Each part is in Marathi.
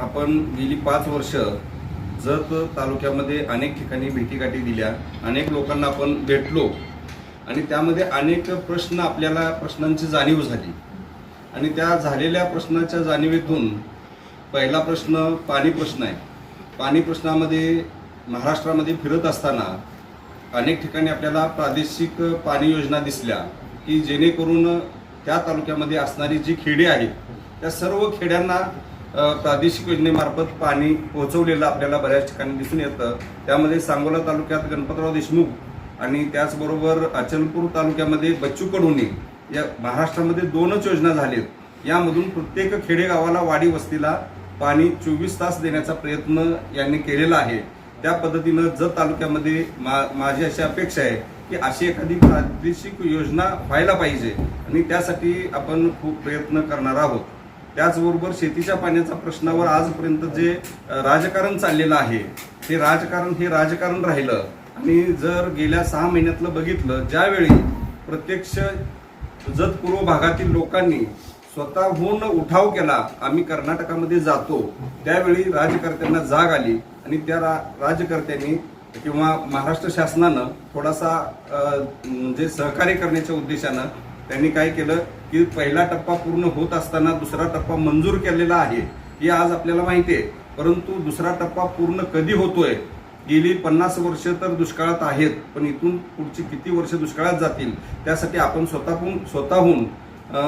आपण गेली पाच वर्ष जत तालुक्यामध्ये अनेक ठिकाणी भेटीगाठी दिल्या. अनेक लोकांना आपण भेटलो. आणि त्यामध्ये अनेक प्रश्न आपल्याला प्रश्नांची जाणीव झाली. आणि त्या झालेल्या प्रश्नाच्या जाणीवेतून पहिला प्रश्न पाणी प्रश्न आहे. पाणी प्रश्नामध्ये महाराष्ट्रामध्ये फिरत असताना अनेक ठिकाणी आपल्याला प्रादेशिक पाणी योजना दिसल्या की जेणेकरून त्या तालुक्यामध्ये असणारी जी खेडे आहेत त्या सर्व खेड्यांना प्रादेशिक योजनेमार्फत पाणी पोहोचवलेलं आपल्याला बऱ्याच ठिकाणी दिसून येतं. त्यामध्ये सांगोला तालुक्यात गणपतराव देशमुख आणि त्याचबरोबर अचलपूर तालुक्यामध्ये बच्चू कडुणे या महाराष्ट्रामध्ये दोनच योजना झालेत. यामधून प्रत्येक खेडेगावाला वाडी वस्तीला पाणी चोवीस तास देण्याचा प्रयत्न यांनी केलेला आहे. त्या पद्धतीनं जत तालुक्यामध्ये मा माझी अशी अपेक्षा आहे की अशी एखादी प्रादेशिक योजना व्हायला पाहिजे आणि त्यासाठी आपण खूप प्रयत्न करणार आहोत. त्याचबरोबर शेतीच्या पाण्याच्या प्रश्नावर आजपर्यंत जे राजकारण चाललेलं आहे ते राजकारण हे राजकारण राहिलं. आणि जर गेल्या सहा महिन्यातलं बघितलं ज्यावेळी प्रत्यक्ष जतपूर्व भागातील लोकांनी स्वतःहून उठाव केला आम्ही कर्नाटकामध्ये जातो त्यावेळी राजकर्त्यांना जाग आली आणि त्या रा राजकर्त्यांनी किंवा महाराष्ट्र शासनानं थोडासा जे म्हणजे सहकार्य करण्याच्या उद्देशानं त्यांनी काय केलं की पहिला टप्पा पूर्ण होत असताना दुसरा टप्पा मंजूर केलेला आहे हे आज आपल्याला माहिती आहे. परंतु दुसरा टप्पा पूर्ण कधी होतोय? गेली पन्नास वर्ष तर दुष्काळात आहेत पण इथून पुढची किती वर्ष दुष्काळात जातील त्यासाठी आपण स्वतःहून स्वतःहून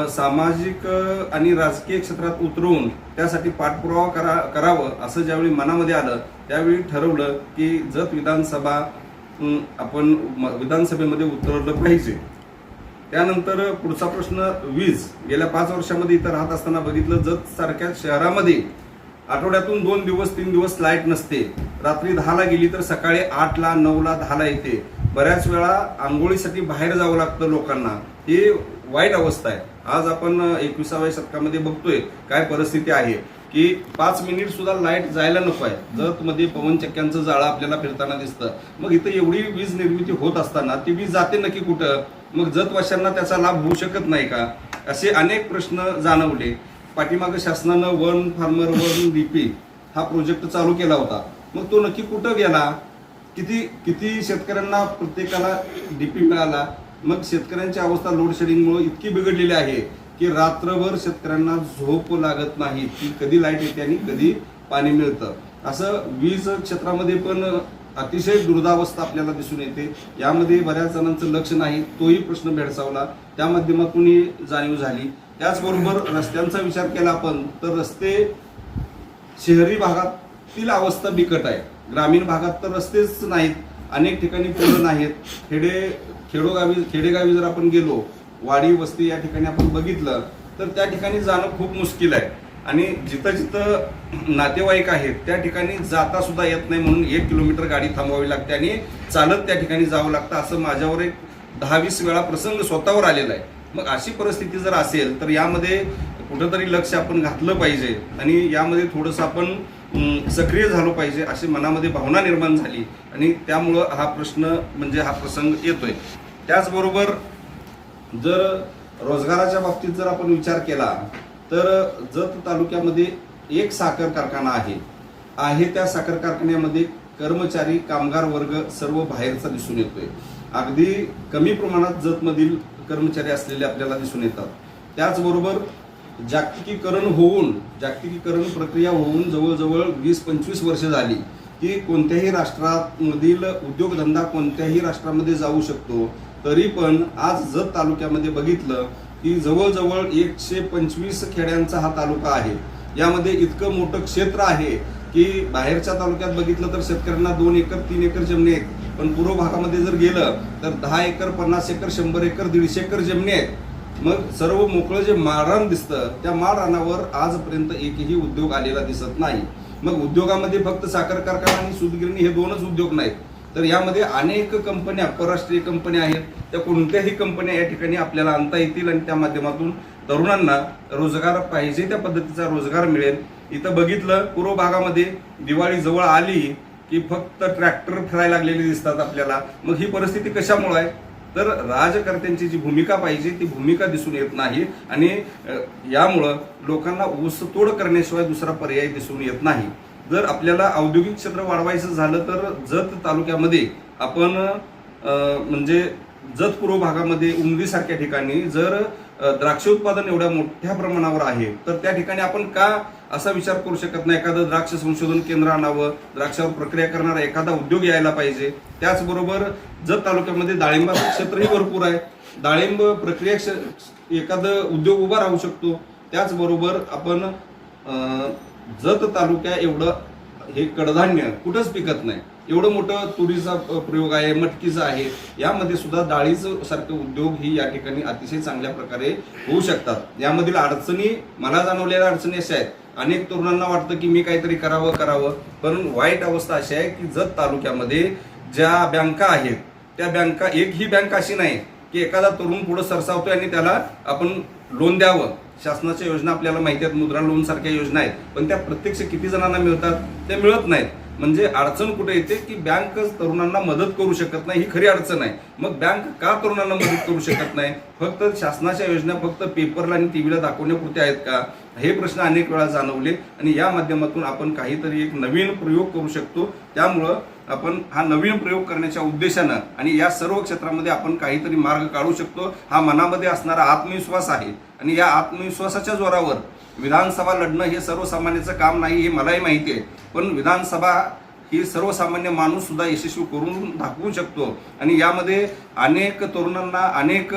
सामाजिक आणि राजकीय क्षेत्रात उतरवून त्यासाठी पाठपुरावा करा करावं असं ज्यावेळी मनामध्ये आलं त्यावेळी ठरवलं की जत विधानसभा आपण म- विधानसभेमध्ये उतरवलं पाहिजे. त्यानंतर पुढचा प्रश्न वीज. गेल्या पाच वर्षामध्ये इथं राहत असताना बघितलं जत सारख्या शहरामध्ये आठवड्यातून दोन दिवस तीन दिवस लाइट नसते. रात्री दहाला गेली तर सकाळी आठला नऊला दहाला येते. बऱ्याच वेळा आंघोळीसाठी बाहेर जावं लागतं लोकांना. ही वाईट अवस्था आहे. आज आपण एकविसाव्या शतकामध्ये बघतोय काय परिस्थिती आहे की पाच मिनिट सुद्धा लाइट जायला नको आहे. जत मध्ये पवनचक्क्यांचं जाळं आपल्याला फिरताना दिसतं. मग इथं एवढी वीज निर्मिती होत असताना ती वीज जाते नक्की कुठं? मग जतवाशांना त्याचा लाभ होऊ शकत नाही का? असे अनेक प्रश्न जाणवले. पाठीमागं शासनानं वन फार्मर वन डीपी हा प्रोजेक्ट चालू केला होता. मग तो नक्की कुठं गेला? किती किती शेतकऱ्यांना प्रत्येकाला डीपी मिळाला? मग शेतकऱ्यांची अवस्था लोडशेडिंगमुळे इतकी बिघडलेली आहे की रात्रभर शेतकऱ्यांना झोप लागत नाही. की कधी लाइट येते आणि कधी पाणी मिळतं. असं वीज क्षेत्रामध्ये पण अतिशय दुर्दावस्था आपल्याला दिसून येते. यामध्ये बऱ्याच जणांचं लक्ष नाही तोही प्रश्न भेडसावला. त्या माध्यमातूनही जाणीव झाली. त्याचबरोबर रस्त्यांचा विचार केला आपण तर रस्ते शहरी भागातील अवस्था बिकट आहे. ग्रामीण भागात तर रस्तेच नाहीत अनेक ठिकाणी पुलं नाहीत. खेडे खेडोगावी खेडेगावी जर आपण गेलो वाडी वस्ती या ठिकाणी आपण बघितलं तर त्या ठिकाणी जाणं खूप मुश्किल आहे. आणि जिथं जिथं नातेवाईक आहेत त्या ठिकाणी जाता सुद्धा येत नाही म्हणून एक किलोमीटर गाडी थांबवावी लागते आणि चालत त्या ठिकाणी जावं लागतं असं माझ्यावर एक दहा वीस वेळा प्रसंग स्वतःवर आलेला आहे. मग अशी परिस्थिती जर असेल तर यामध्ये कुठंतरी लक्ष आपण घातलं पाहिजे आणि यामध्ये थोडंसं आपण सक्रिय झालो पाहिजे अशी मनामध्ये भावना निर्माण झाली आणि त्यामुळं हा प्रश्न म्हणजे हा प्रसंग येतोय. त्याचबरोबर जर रोजगाराच्या बाबतीत जर आपण विचार केला तर जत तालुक्यामध्ये एक साखर कारखाना आहे. आहे त्या साखर कारखान्यामध्ये कर्मचारी कामगार वर्ग सर्व बाहेरचा दिसून येतोय. अगदी कमी प्रमाणात जतमधील कर्मचारी असलेले आपल्याला दिसून येतात. त्याचबरोबर जागतिकीकरण होऊन जागतिकीकरण प्रक्रिया होऊन जवळजवळ वीस पंचवीस वर्ष झाली की कोणत्याही राष्ट्रामधील उद्योगधंदा कोणत्याही राष्ट्रामध्ये जाऊ शकतो. तरी पण आज जत तालुक्यामध्ये बघितलं की जवळजवळ एकशे पंचवीस खेड्यांचा हा तालुका आहे. यामध्ये इतकं मोठं क्षेत्र आहे की बाहेरच्या तालुक्यात बघितलं तर शेतकऱ्यांना दोन एकर तीन एकर जमिनी आहेत. पण पूर्व भागामध्ये जर गेलं तर दहा एकर पन्नास एकर शंभर एकर दीडशे एकर जमिनी आहेत. मग सर्व मोकळं जे माळरान दिसतं त्या माळरानावर आजपर्यंत एकही उद्योग आलेला दिसत नाही. मग उद्योगामध्ये फक्त साखर कारखाना आणि सुतगिरणी हे दोनच उद्योग नाहीत. तर यामध्ये अनेक कंपन्या परराष्ट्रीय कंपन्या आहेत. त्या कोणत्याही कंपन्या या ठिकाणी आपल्याला आणता येतील आणि त्या माध्यमातून तरुणांना रोजगार पाहिजे त्या पद्धतीचा रोजगार मिळेल. इथं बघितलं पूर्व भागामध्ये दिवाळी जवळ आली की फक्त ट्रॅक्टर फिरायला लागलेले दिसतात आपल्याला. मग ही परिस्थिती कशामुळे आहे? तर राजकर्त्यांची जी भूमिका पाहिजे ती भूमिका दिसून येत नाही आणि यामुळं लोकांना ऊसतोड करण्याशिवाय दुसरा पर्याय दिसून येत नाही. जर आपल्याला औद्योगिक क्षेत्र वाढवायचं झालं तर जत तालुक्यामध्ये आपण म्हणजे जत पूर्व भागामध्ये उमरीसारख्या ठिकाणी जर द्राक्ष उत्पादन एवढ्या मोठ्या प्रमाणावर आहे तर त्या ठिकाणी आपण का असा विचार करू शकत नाही? एखादं द्राक्ष संशोधन केंद्र आणावं द्राक्षावर प्रक्रिया करणारा एखादा उद्योग यायला पाहिजे. त्याचबरोबर जत तालुक्यामध्ये डाळिंबाचं क्षेत्रही भरपूर आहे. डाळिंब प्रक्रिया क्ष- एखादं उद्योग उभा राहू शकतो. त्याचबरोबर आपण जत तालुक्या एवढं हे कडधान्य कुठंच पिकत नाही. एवढं मोठं तुरीचा प्रयोग आहे मटकीचा आहे. यामध्ये सुद्धा डाळीचं सारखे उद्योग ही या ठिकाणी अतिशय चांगल्या प्रकारे होऊ शकतात. यामधील अडचणी मला जाणवलेल्या अडचणी अशा आहेत. अनेक तरुणांना वाटतं की मी काहीतरी करावं करावं. पण वाईट अवस्था अशी आहे की जत तालुक्यामध्ये ज्या बँका आहेत त्या बँका एक ही बँक अशी नाही की एखादा तरुण पुढे सरसावतोय आणि त्याला आपण लोन द्यावं. शासनाच्या योजना आपल्याला माहिती आहेत मुद्रा लोन सारख्या योजना आहेत. पण त्या प्रत्यक्ष किती जणांना मिळतात? त्या मिळत नाहीत. म्हणजे अडचण कुठे येते की बँक तरुणांना मदत करू शकत नाही ही खरी अडचण आहे. मग बँक का तरुणांना मदत करू शकत नाही? फक्त शासनाच्या योजना फक्त पेपरला आणि टीव्हीला दाखवण्यापुरते आहेत का? हे प्रश्न अनेक वेळा जाणवले आणि या माध्यमातून आपण काहीतरी एक नवीन प्रयोग करू शकतो. त्यामुळं आपण हा नवीन प्रयोग करण्याच्या उद्देशानं आणि या सर्व क्षेत्रामध्ये आपण काहीतरी मार्ग काढू शकतो हा मनामध्ये असणारा आत्मविश्वास आहे. आणि या आत्मविश्वासाच्या जोरावर विधानसभा लढणं हे सर्वसामान्याचं काम नाही हे मलाही माहिती आहे. पण विधानसभा ही सर्वसामान्य माणूस सुद्धा यशस्वी करून दाखवू शकतो. आणि यामध्ये अनेक तरुणांना अनेक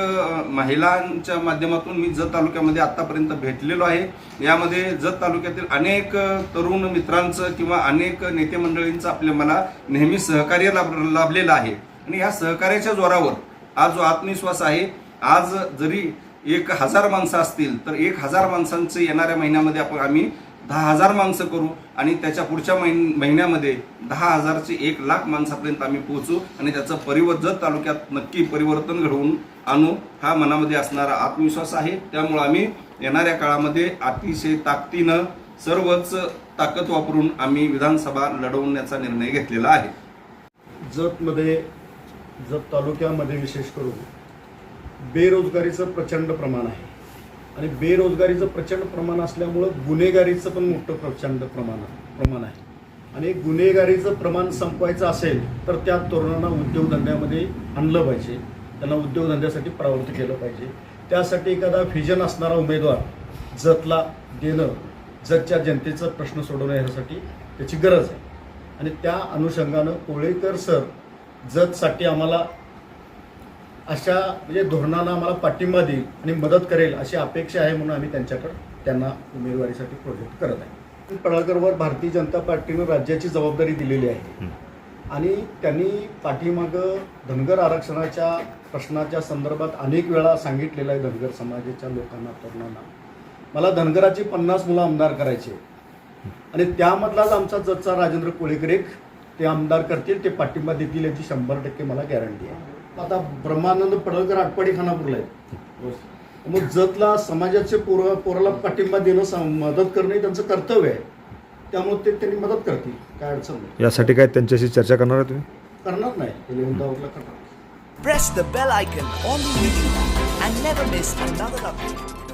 महिलांच्या माध्यमातून मी जत तालुक्यामध्ये आतापर्यंत भेटलेलो आहे. यामध्ये जत तालुक्यातील अनेक तरुण मित्रांचं किंवा अनेक नेते मंडळींचं आपल्या मला नेहमी सहकार्य लाभ लाभलेलं आहे. आणि या सहकार्याच्या जोरावर आज जो आत्मविश्वास आहे आज जरी एक हजार माणसं असतील तर एक हजार माणसांचं येणाऱ्या महिन्यामध्ये आपण आम्ही दहा हजार माणसं करू आणि त्याच्या पुढच्या महिन महिन्यामध्ये दहा हजारचे एक लाख माणसापर्यंत आम्ही पोहोचू आणि त्याचं परिवर्तन तालुक्यात नक्की परिवर्तन घडवून आणू हा मनामध्ये असणारा आत्मविश्वास आहे. त्यामुळं आम्ही येणाऱ्या काळामध्ये अतिशय ताकदीनं सर्वच ताकद वापरून आम्ही विधानसभा लढवण्याचा निर्णय घेतलेला आहे. जतमध्ये जत तालुक्यामध्ये विशेष करून बेरोजगारीचं प्रचंड प्रमाण आहे. आणि बेरोजगारीचं प्रचंड प्रमाण असल्यामुळं गुन्हेगारीचं पण मोठं प्रचंड प्रमाण प्रमाण आहे. आणि गुन्हेगारीचं प्रमाण संपवायचं असेल तर त्या तरुणांना उद्योगधंद्यामध्ये आणलं पाहिजे. त्यांना उद्योगधंद्यासाठी प्रवृत्त केलं पाहिजे. त्यासाठी एखादा व्हिजन असणारा उमेदवार जतला देणं जतच्या जनतेचा प्रश्न सोडवण्यासाठी त्याची गरज आहे. आणि त्या अनुषंगानं कोळेकर सर जतसाठी आम्हाला अशा म्हणजे धोरणांना आम्हाला पाठिंबा देईल आणि मदत करेल अशी अपेक्षा आहे म्हणून आम्ही त्यांच्याकडे त्यांना उमेदवारीसाठी प्रोजेक्ट करत आहे. पळकरवर भारतीय जनता पार्टीनं राज्याची जबाबदारी दिलेली आहे. आणि त्यांनी पाठीमागं धनगर आरक्षणाच्या प्रश्नाच्या संदर्भात अनेक वेळा सांगितलेलं आहे धनगर समाजाच्या लोकांना तरुणांना. मला धनगराची पन्नास मुलं आमदार करायचे आणि त्यामधलाच आमचा जजचा राजेंद्र कोळेकर एक ते आमदार करतील ते पाठिंबा देतील याची शंभर टक्के मला गॅरंटी आहे. आता ब्रह्मानंद पडळकर आटपाडी खानापूरला आहेत. मग जतला समाजाचे पोर पोराला पाठिंबा देणं सं- मदत करणं हे त्यांचं कर्तव्य आहे. त्यामुळे ते त्यांनी मदत करतील. काय अडचण नाही. यासाठी काय त्यांच्याशी चर्चा करणार आहे तुम्ही? करणार नाही. इलेव्हन आवरला करणार Press the bell icon on the YouTube and never miss another update.